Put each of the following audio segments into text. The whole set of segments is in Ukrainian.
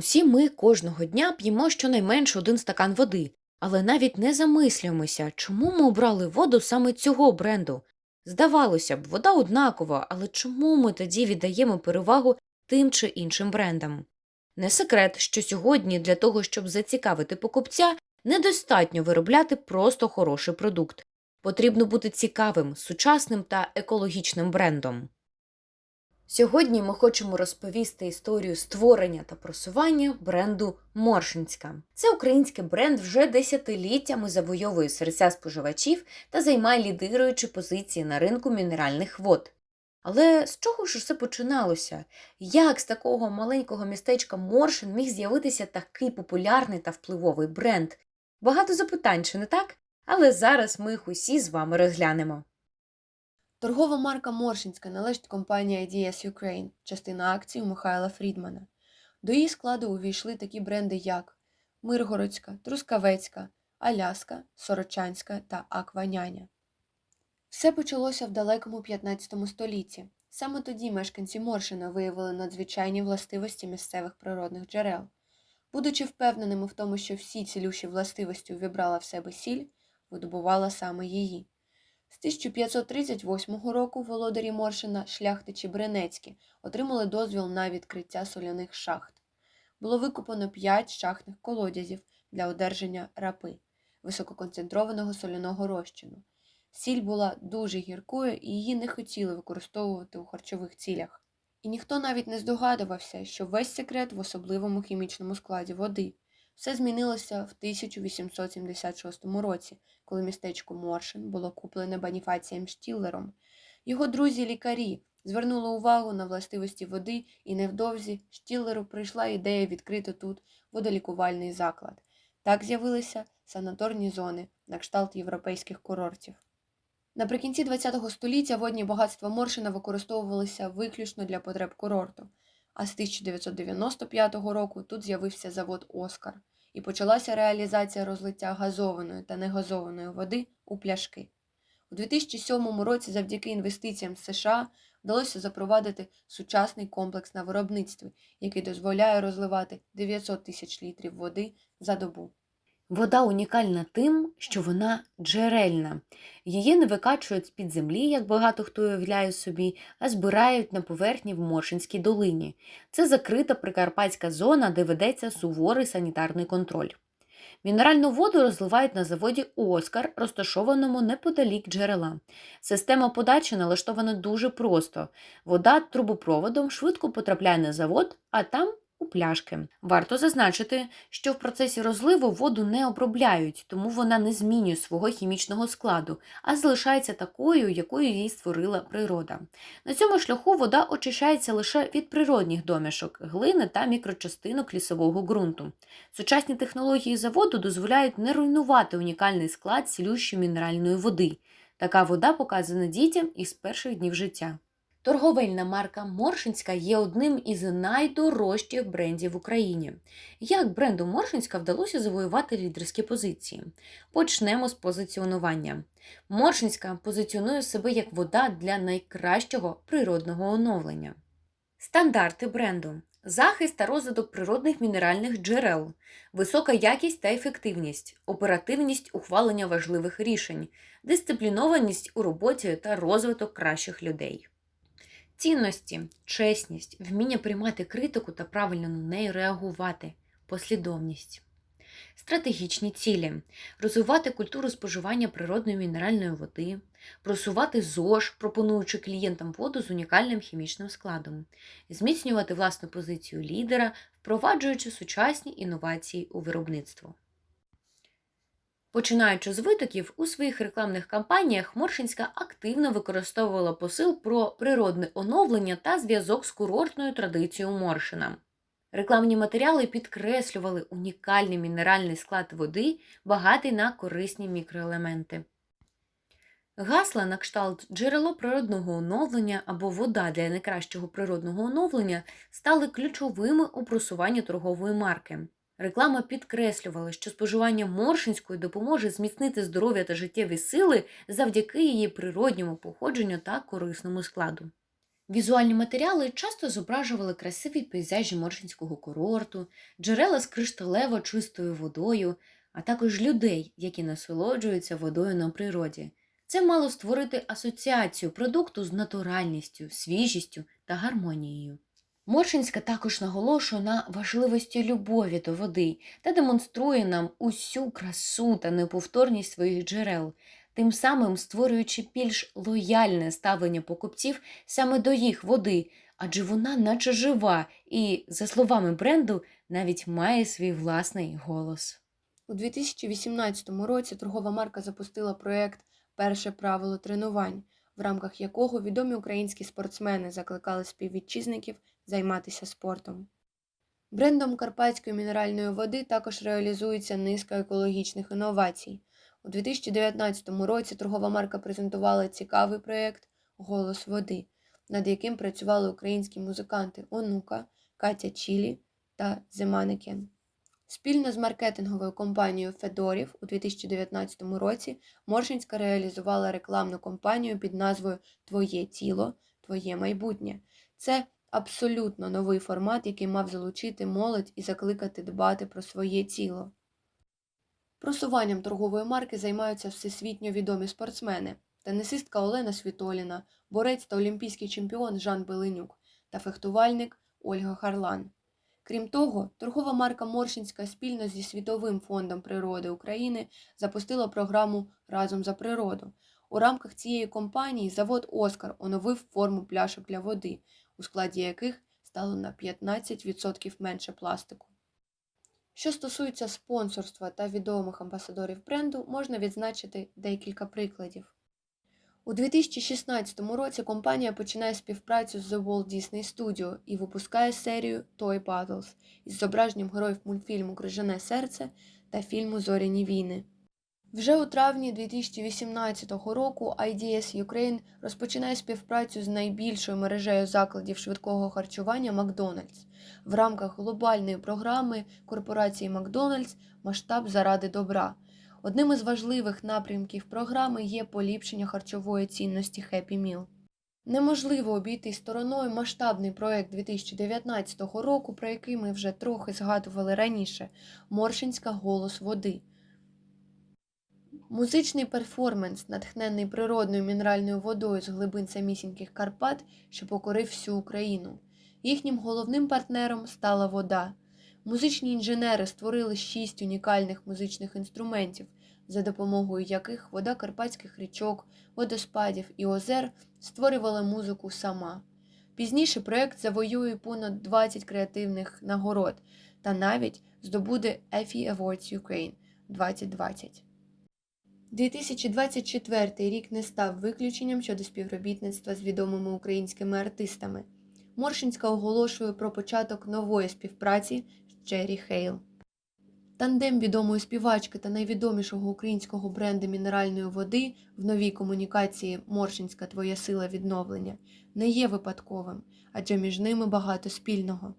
Усі ми кожного дня п'ємо щонайменше один стакан води, але навіть не замислюємося, чому ми обрали воду саме цього бренду. Здавалося б, вода однакова, але чому ми тоді віддаємо перевагу тим чи іншим брендам? Не секрет, що сьогодні для того, щоб зацікавити покупця, недостатньо виробляти просто хороший продукт. Потрібно бути цікавим, сучасним та екологічним брендом. Сьогодні ми хочемо розповісти історію створення та просування бренду Моршинська. Це український бренд вже десятиліттями завойовує серця споживачів та займає лідируючі позиції на ринку мінеральних вод. Але з чого ж все починалося? Як з такого маленького містечка Моршин міг з'явитися такий популярний та впливовий бренд? Багато запитань, чи не так? Але зараз ми їх усі з вами розглянемо. Торгова марка Моршинська належить компанії IDS Ukraine, частина акцій Михайла Фрідмана. До її складу увійшли такі бренди, як Миргородська, Трускавецька, Аляска, Сорочанська та Акваняня. Все почалося в далекому 15 столітті. Саме тоді мешканці Моршина виявили надзвичайні властивості місцевих природних джерел. Будучи впевненими в тому, що всі цілющі властивості увібрала в себе сіль, видобувала саме її. З 1538 року володарі Моршина, шляхтичі Бренецькі, отримали дозвіл на відкриття соляних шахт. Було викопано 5 шахтних колодязів для одержання рапи, висококонцентрованого соляного розчину. Сіль була дуже гіркою і її не хотіли використовувати у харчових цілях. І ніхто навіть не здогадувався, що весь секрет в особливому хімічному складі води. Все змінилося в 1876 році, коли містечко Моршин було куплене Боніфацієм Штіллером. Його друзі-лікарі звернули увагу на властивості води, і невдовзі Штіллеру прийшла ідея відкрити тут водолікувальний заклад. Так з'явилися санаторні зони на кшталт європейських курортів. Наприкінці ХХ століття водні багатства Моршина використовувалися виключно для потреб курорту, а з 1995 року тут з'явився завод Оскар і почалася реалізація розлиття газованої та негазованої води у пляшки. У 2007 році завдяки інвестиціям США вдалося запровадити сучасний комплекс на виробництві, який дозволяє розливати 900 тисяч літрів води за добу. Вода унікальна тим, що вона джерельна. Її не викачують з-під землі, як багато хто уявляє собі, а збирають на поверхні в Моршинській долині. Це закрита прикарпатська зона, де ведеться суворий санітарний контроль. Мінеральну воду розливають на заводі Оскар, розташованому неподалік джерела. Система подачі налаштована дуже просто. Вода трубопроводом швидко потрапляє на завод, а там у пляшки. Варто зазначити, що в процесі розливу воду не обробляють, тому вона не змінює свого хімічного складу, а залишається такою, якою її створила природа. На цьому шляху вода очищається лише від природних домішок, глини та мікрочастинок лісового ґрунту. Сучасні технології заводу дозволяють не руйнувати унікальний склад цілющої мінеральної води. Така вода показана дітям із перших днів життя. Торговельна марка Моршинська є одним із найдорожчих брендів в Україні. Як бренду Моршинська вдалося завоювати лідерські позиції? Почнемо з позиціонування. Моршинська позиціонує себе як вода для найкращого природного оновлення. Стандарти бренду. Захист та розвиток природних мінеральних джерел, висока якість та ефективність, оперативність ухвалення важливих рішень, дисциплінованість у роботі та розвиток кращих людей. Цінності, чесність, вміння приймати критику та правильно на неї реагувати, послідовність. Стратегічні цілі розвивати культуру споживання природної мінеральної води, просувати ЗОЖ, пропонуючи клієнтам воду з унікальним хімічним складом, зміцнювати власну позицію лідера, впроваджуючи сучасні інновації у виробництво. Починаючи з витоків, у своїх рекламних кампаніях Моршинська активно використовувала посил про природне оновлення та зв'язок з курортною традицією Моршина. Рекламні матеріали підкреслювали унікальний мінеральний склад води, багатий на корисні мікроелементи. Гасла на кшталт джерело природного оновлення або вода для найкращого природного оновлення стали ключовими у просуванні торгової марки. Реклама підкреслювала, що споживання моршинської допоможе зміцнити здоров'я та життєві сили завдяки її природньому походженню та корисному складу. Візуальні матеріали часто зображували красиві пейзажі Моршинського курорту, джерела з кришталево чистою водою, а також людей, які насолоджуються водою на природі. Це мало створити асоціацію продукту з натуральністю, свіжістю та гармонією. Моршинська також наголошує на важливості любові до води та демонструє нам усю красу та неповторність своїх джерел, тим самим створюючи більш лояльне ставлення покупців саме до їх води, адже вона наче жива і, за словами бренду, навіть має свій власний голос. У 2018 році торгова марка запустила проєкт Перше правило тренувань, в рамках якого відомі українські спортсмени закликали співвітчизників займатися спортом. Брендом карпатської мінеральної води також реалізується низка екологічних інновацій. У 2019 році торгова марка презентувала цікавий проєкт Голос води, над яким працювали українські музиканти Онука, Катя Чілі та Земанекен. Спільно з маркетинговою компанією Федорів у 2019 році Моршинська реалізувала рекламну кампанію під назвою Твоє тіло, твоє майбутнє. Це абсолютно новий формат, який мав залучити молодь і закликати дбати про своє тіло. Просуванням торгової марки займаються всесвітньо відомі спортсмени, тенісистка Олена Світоліна, борець та олімпійський чемпіон Жан Беленюк та фехтувальник Ольга Харлан. Крім того, торгова марка Моршинська спільно зі Світовим фондом природи України запустила програму Разом за природу. У рамках цієї компанії завод Оскар оновив форму пляшок для води, у складі яких стало на 15% менше пластику. Що стосується спонсорства та відомих амбасадорів бренду, можна відзначити декілька прикладів. У 2016 році компанія починає співпрацю з The Walt Disney Studio і випускає серію Toy Battles із зображенням героїв мультфільму Крижане серце та фільму Зоряні війни. Вже у травні 2018 року IDS Ukraine розпочинає співпрацю з найбільшою мережею закладів швидкого харчування Макдональдс в рамках глобальної програми корпорації Макдональдс Масштаб заради добра. Одним із важливих напрямків програми є поліпшення харчової цінності Happy Meal. Неможливо обійти стороною масштабний проект 2019 року, про який ми вже трохи згадували раніше Моршинська голос води. Музичний перформанс, натхнений природною мінеральною водою з глибин самісіньких Карпат, що покорив всю Україну. Їхнім головним партнером стала вода. Музичні інженери створили шість унікальних музичних інструментів, за допомогою яких вода карпатських річок, водоспадів і озер створювала музику сама. Пізніше проект завоює понад 20 креативних нагород та навіть здобуде EFI Awards Ukraine 2020. 2024 рік не став виключенням щодо співробітництва з відомими українськими артистами. Моршинська оголошує про початок нової співпраці Джері Хейл. Тандем відомої співачки та найвідомішого українського бренду мінеральної води в новій комунікації Моршинська Твоя сила відновлення не є випадковим, адже між ними багато спільного.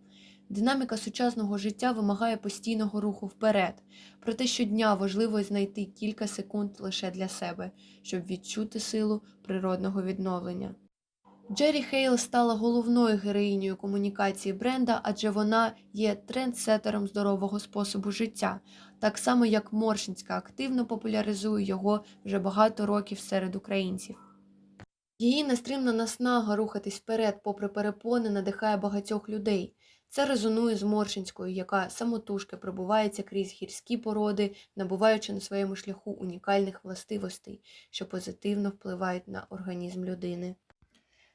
Динаміка сучасного життя вимагає постійного руху вперед, проте щодня важливо знайти кілька секунд лише для себе, щоб відчути силу природного відновлення. Джері Хейл стала головною героїнею комунікації бренда, адже вона є трендсетером здорового способу життя, так само як Моршинська активно популяризує його вже багато років серед українців. Її нестримна наснага рухатись вперед, попри перепони, надихає багатьох людей. Це резонує з Моршинською, яка самотужки пробувається крізь гірські породи, набуваючи на своєму шляху унікальних властивостей, що позитивно впливають на організм людини.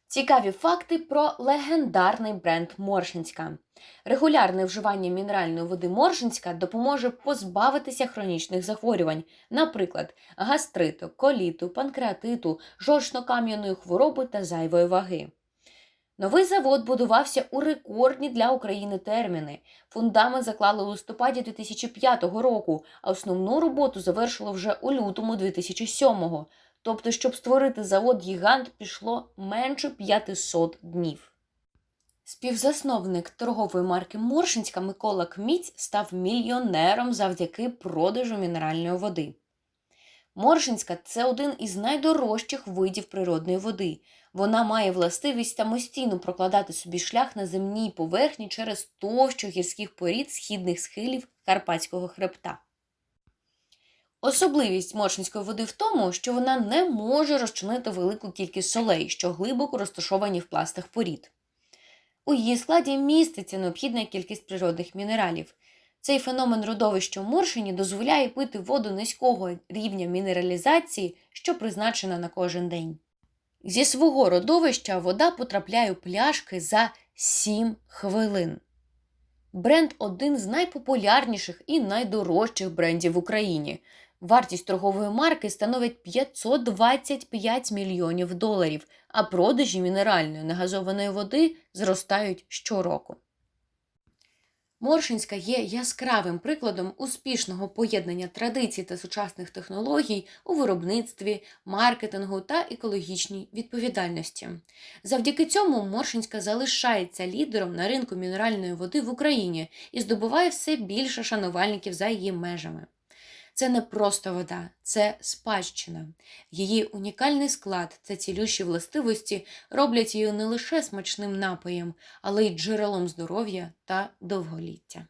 Цікаві факти про легендарний бренд Моршинська. Регулярне вживання мінеральної води Моршинська допоможе позбавитися хронічних захворювань, наприклад, гастриту, коліту, панкреатиту, жовчно-кам'яної хвороби та зайвої ваги. Новий завод будувався у рекордні для України терміни. Фундамент заклали у листопаді 2005 року, а основну роботу завершили вже у лютому 2007 Тобто, щоб створити завод гігант, пішло менше 500 днів. Співзасновник торгової марки Моршинська Микола Кміць став мільйонером завдяки продажу мінеральної води. Моршинська це один із найдорожчих видів природної води. Вона має властивість самостійно прокладати собі шлях на земній поверхні через товщу гірських порід східних схилів Карпатського хребта. Особливість моршинської води в тому, що вона не може розчинити велику кількість солей, що глибоко розташовані в пластах порід. У її складі міститься необхідна кількість природних мінералів. Цей феномен родовища у Моршині дозволяє пити воду низького рівня мінералізації, що призначена на кожен день. Зі свого родовища вода потрапляє у пляшки за 7 хвилин. Бренд один з найпопулярніших і найдорожчих брендів в Україні. Вартість торгової марки становить 525 мільйонів доларів, а продажі мінеральної негазованої води зростають щороку. Моршинська є яскравим прикладом успішного поєднання традицій та сучасних технологій у виробництві, маркетингу та екологічній відповідальності. Завдяки цьому Моршинська залишається лідером на ринку мінеральної води в Україні і здобуває все більше шанувальників за її межами. Це не просто вода, це спадщина. Її унікальний склад та цілющі властивості роблять її не лише смачним напоєм, але й джерелом здоров'я та довголіття.